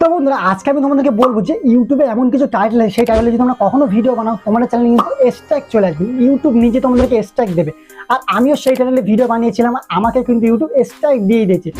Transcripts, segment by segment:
তো বন্ধুরা, আজকে আমি তোমাদেরকে বলব যে ইউটিউবে এমন কিছু টাইটেল সেই টাইটেলে যদি তোমরা কখনো ভিডিও বানাও, তোমাদের চ্যানেলে কিন্তু স্ট্যাক চলে আসবে। ইউটিউব নিজে তোমাদেরকে স্ট্যাক দেবে। আর আমিও সেই টাইটেলে ভিডিও বানিয়েছিলাম, আমাকে কিন্তু ইউটিউব স্ট্যাক দিয়ে দিয়েছে।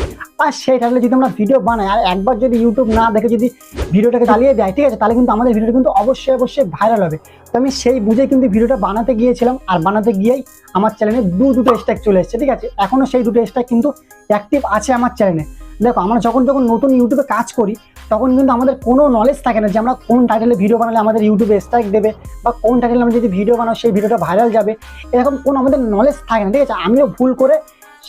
আর সেই টাইটেলে যদি আমরা ভিডিও বানাই, আর একবার যদি ইউটিউব না দেখে যদি ভিডিওটাকে চালিয়ে দেয়, ঠিক আছে, তাহলে কিন্তু আমাদের ভিডিওটা কিন্তু অবশ্যই অবশ্যই ভাইরাল হবে। তো আমি সেই বুঝে কিন্তু ভিডিওটা বানাতে গিয়েছিলাম, আর বানাতে গিয়েই আমার চ্যানেলে দু দুটো স্ট্যাক চলে এসেছে, ঠিক আছে? এখনও সেই দুটো স্ট্যাক কিন্তু অ্যাক্টিভ আছে আমার চ্যানেলে দেখো, আমরা যখন যখন নতুন ইউটিউবে কাজ করি, তখন কিন্তু আমাদের কোনো নলেজ থাকে না যে আমরা কোন টাইটেলে ভিডিও বানালে আমাদের ইউটিউবে স্ট্রাইক দেবে, বা কোন টাইটেলে আমরা যদি ভিডিও বানাও, সেই ভিডিওটা ভাইরাল যাবে। এরকম কোনো আমাদের নলেজ থাকে না, ঠিক আছে? আমিও ভুল করে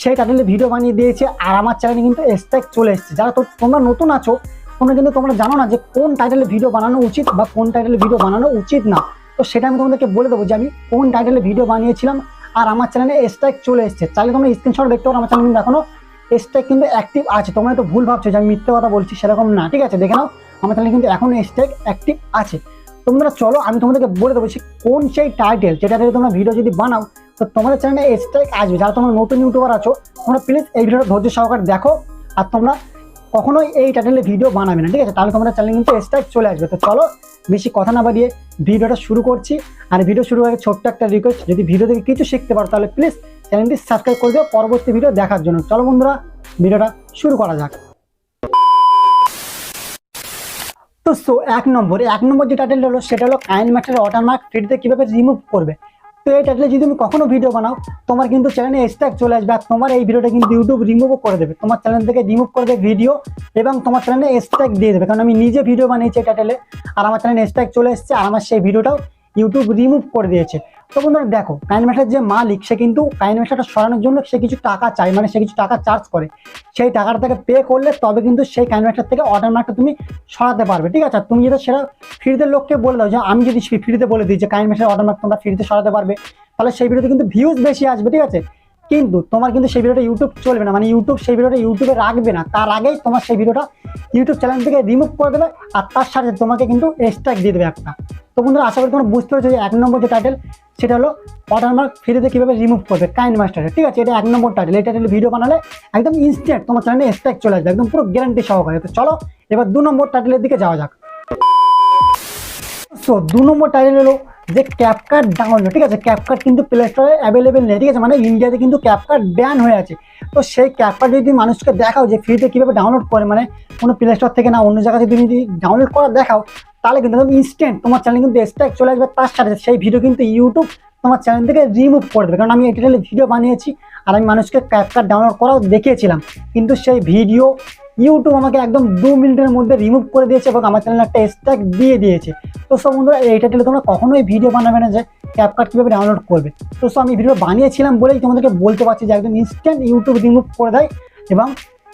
সেই টাইটেলে ভিডিও বানিয়ে দিয়েছি, আর আমার চ্যানেলে কিন্তু স্ট্রাইক চলে এসেছে। যারা তো তোমরা নতুন আছো, তোমরা কিন্তু তোমরা জানো না যে কোন টাইটেলে ভিডিও বানানো উচিত বা কোন টাইটেলে ভিডিও বানানো উচিত না। তো সেটা আমি তোমাদেরকে বলে দেবো যে আমি কোন টাইটেলে ভিডিও বানিয়েছিলাম, আর আমার চ্যানেলে স্ট্রাইক চলে এসেছে। চাইলে তোমরা স্ক্রিনশট দেখতে পারো, আমার চ্যানেল কিন্তু এখনও স্ট্রাইক কিন্তু অ্যাক্টিভ আছে। তোমরা তো ভুল ভাবছ যে আমি মিথ্যে কথা বলছি, সেরকম না, ঠিক আছে? দেখে নাও, আমার চ্যানেলে কিন্তু এখনও স্ট্রাইক অ্যাক্টিভ আছে। তোমরা চলো, আমি তোমাদেরকে বলে দেবো কোন সেই টাইটেল যেটা থেকে তোমরা ভিডিও যদি বানাও, তো তোমাদের চ্যানেলে স্ট্রাইক আসবে। যারা তোমরা নতুন ইউটিউবার আছো, তোমরা প্লিজ এই ভিডিওটা ধৈর্য সহকারে দেখো আর তোমরা কখনোই এই টাইটেলে ভিডিও বানাবে না, ঠিক আছে? তাহলে তোমাদের চ্যানেলে কিন্তু স্ট্রাইক চলে আসবে। তো চলো, বেশি কথা না বাড়িয়ে ভিডিওটা শুরু করছি। আর ভিডিও শুরু আগে ছোট্ট একটা রিকোয়েস্ট যদি ভিডিও থেকে কিছু শিখতে পারো, তাহলে প্লিজ চ্যানেলটি সাবস্ক্রাইব করে দিও। পরবর্তী ভিডিও দেখার জন্য। চলো বন্ধুরা, ভিডিওটা শুরু করা যাক। তো সো, এক নম্বর এক নম্বর যে টাইটেল হলো, সেটা হলো কাইন ম্যাটার ওয়াটারমার্ক ফিডতে কীভাবে রিমুভ করবে। তো এই টাইটেলে যদি তুমি কখনো ভিডিও বানাও, তোমার কিন্তু চ্যানেলে স্ট্যাক চলে আসবে আর তোমার এই ভিডিওটা কিন্তু ইউটিউব রিমুভও করে দেবে। তোমার চ্যানেল থেকে রিমুভ করে দেবে ভিডিও এবং তোমার চ্যানেলে স্ট্যাক দিয়ে দেবে। কারণ আমি নিজে ভিডিও বানিয়েছি এই টাইটেলে আর আমার চ্যানেলে স্ট্যাক চলে এসেছে, আর আমার সেই ভিডিওটাও ইউটিউব রিমুভ করে দিয়েছে। তো বন্ধুরা দেখো, কাইন ম্যাটার যে মালিক, সে কিন্তু কাইন ম্যাটারটা সরানোর জন্য সে কিছু টাকা চায় মানে সে কিছু টাকা চার্জ করে। সেই টাকাটা থেকে পে করলে তবে কিন্তু সেই কাইন ম্যাটার থেকে অর্ডার মার্কটা তুমি সরাতে পারবে, ঠিক আছে? তুমি যদি সেটা ফ্রিতে লোককে বলে দাও যে, আমি যদি ফ্রিতে বলে দিই যে কাইন অর্ডার মার্ক তোমরা ফ্রিতে সরাতে পারবে, তাহলে সেই ভিডিওতে কিন্তু ভিউজ বেশি আসবে, ঠিক আছে? কিন্তু তোমার কিন্তু সেই ভিডিওটা ইউটিউব চলবে না মানে ইউটিউব সেই ভিডিওটা ইউটিউবে রাখবে না, তার আগেই তোমার সেই ভিডিওটা ইউটিউব চ্যানেল থেকে রিমুভ করে দেবে, আর তার সাথে তোমাকে কিন্তু স্ট্রাইক দিয়ে দেবে একটা। তো বন্ধুরা, আশা করি তোমরা বুঝতে পেরেছ যে এক নম্বর যে টাইটেল সেটা হলো ওয়াটারমার্ক ফ্রিতে কীভাবে রিমুভ করবে কাইন্ড মাস্টারে ঠিক আছে, এটা এক নম্বর টাইটেল টাইটেল ভিডিও বানালে একদম ইনস্ট্যান্ট তোমার চ্যানেলে স্ট্রাইক চলে আসবে, একদম পুরো গ্যারান্টি সহকারে। তো চলো, এবার দু নম্বর টাইটেলের দিকে যাওয়া যাক। সো দু নম্বর টাইটেল হলো যে ক্যাপকার্ট ডাউনলোড ঠিক আছে? ক্যাপকার্ট কিন্তু প্লে স্টোরে অ্যাভেলেবেল নেই, ঠিক আছে? মানে ইন্ডিয়াতে কিন্তু ক্যাপকার্ট ব্যান হয়ে আছে। তো সেই ক্যাপকার্ট যদি মানুষকে দেখাও যে ফ্রিতে কীভাবে ডাউনলোড করে মানে কোনো প্লে স্টোর থেকে না অন্য জায়গা থেকে তুমি যদি ডাউনলোড করা দেখাও তাহলে কিন্তু একদম ইনস্ট্যান্ট তোমার চ্যানেল কিন্তু স্ট্রাইক চলে আসবে, তার সাথে সেই ভিডিও কিন্তু ইউটিউব তোমার চ্যানেল থেকে রিমুভ করে দেবে। কারণ আমি এটা ভিডিও বানিয়েছি আর আমি মানুষকে ক্যাপকার্ট ডাউনলোড করাও দেখিয়েছিলাম। কিন্তু সেই ভিডিও ইউটিউব আমাকে একদম দু মিনিটের মধ্যে রিমুভ করে দিয়েছে এবং আমার চ্যানেলে একটা স্ট্যাক দিয়ে দিয়েছে। তো সব বন্ধুরা এইটা তোমরা কখনোই ভিডিও বানাবে না যে ক্যাপকার্ট কীভাবে ডাউনলোড করবে। তো সব আমি ভিডিও বানিয়েছিলাম বলেই তোমাদেরকে বলতে পারছি যে একদম ইনস্ট্যান্ট ইউটিউব রিমুভ করে দেয় এবং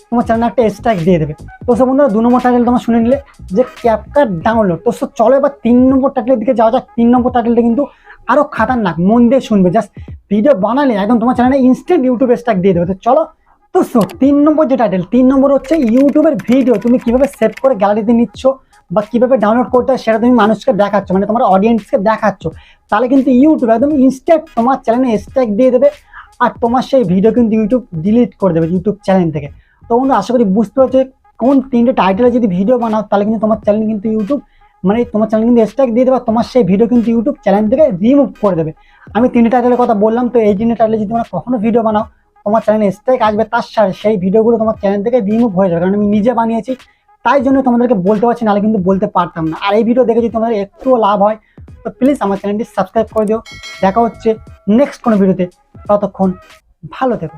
তোমার চ্যানেলে একটা স্ট্রাইক দিয়ে দেবে। তো সব বন্ধুরা, দু নম্বর টাইটেল তোমরা শুনে নিলে যে ক্যাপকার্ট ডাউনলোড তো সো চলো এবার তিন নম্বর টাইটেলের দিকে যাওয়া যাক। তিন নম্বর টাইটেলটা কিন্তু আরও খাতারনাক, মন দিয়ে শুনবে। জাস্ট ভিডিও বানালে একদম তোমার চ্যানেলে ইনস্ট্যান্ট ইউটিউব স্ট্রাইক দিয়ে দেবে। তো চলো, তো সো তিন নম্বর যে টাইটেল তিন নম্বর হচ্ছে ইউটিউবের ভিডিও তুমি কীভাবে সেভ করে গ্যালারিতে নিচ্ছ বা কীভাবে ডাউনলোড করতে হয় সেটা তুমি মানুষকে দেখাচ্ছ মানে তোমার অডিয়েন্সকে দেখাচ্ছ, তাহলে কিন্তু ইউটিউব একদম ইনস্ট্যান্ট তোমার চ্যানেলে স্ট্রাইক দিয়ে দেবে। আর তোমার সেই ভিডিও কিন্তু ইউটিউব ডিলিট করে দেবে ইউটিউব চ্যানেল থেকে। তো বন্ধু, আশা করি বুঝতে পারছ কোন তিনটে টাইটেলে যদি ভিডিও বানাও, তাহলে কিন্তু তোমার চ্যানেল কিন্তু ইউটিউব মানে তোমার চ্যানেল কিন্তু স্ট্রাইক দিয়ে দেবে তোমার সেই ভিডিও কিন্তু ইউটিউব চ্যানেল থেকে রিমুভ করে দেবে। আমি তিনটে টাইটেলের কথা বললাম, তো এই তিনটে টাইটেলে যদি তোমরা কখনো ভিডিও বানাও, তোমার চ্যানেলে স্ট্রাইক আসবে, তার সাথে সেই ভিডিওগুলো তোমার চ্যানেল থেকে রিমুভ হয়ে যাবে, কারণ আমি নিজে বানিয়েছি, তাই জন্য তোমাদেরকে বলতে পারছি নাহলে কিন্তু বলতে পারতাম না। আর এই ভিডিও দেখে যদি তোমাদের একটুও লাভ হয়, তো প্লিজ আমার চ্যানেলটি সাবস্ক্রাইব করে দিও। দেখা হচ্ছে নেক্সট কোনো ভিডিওতে ততক্ষণ ভালো থেকো।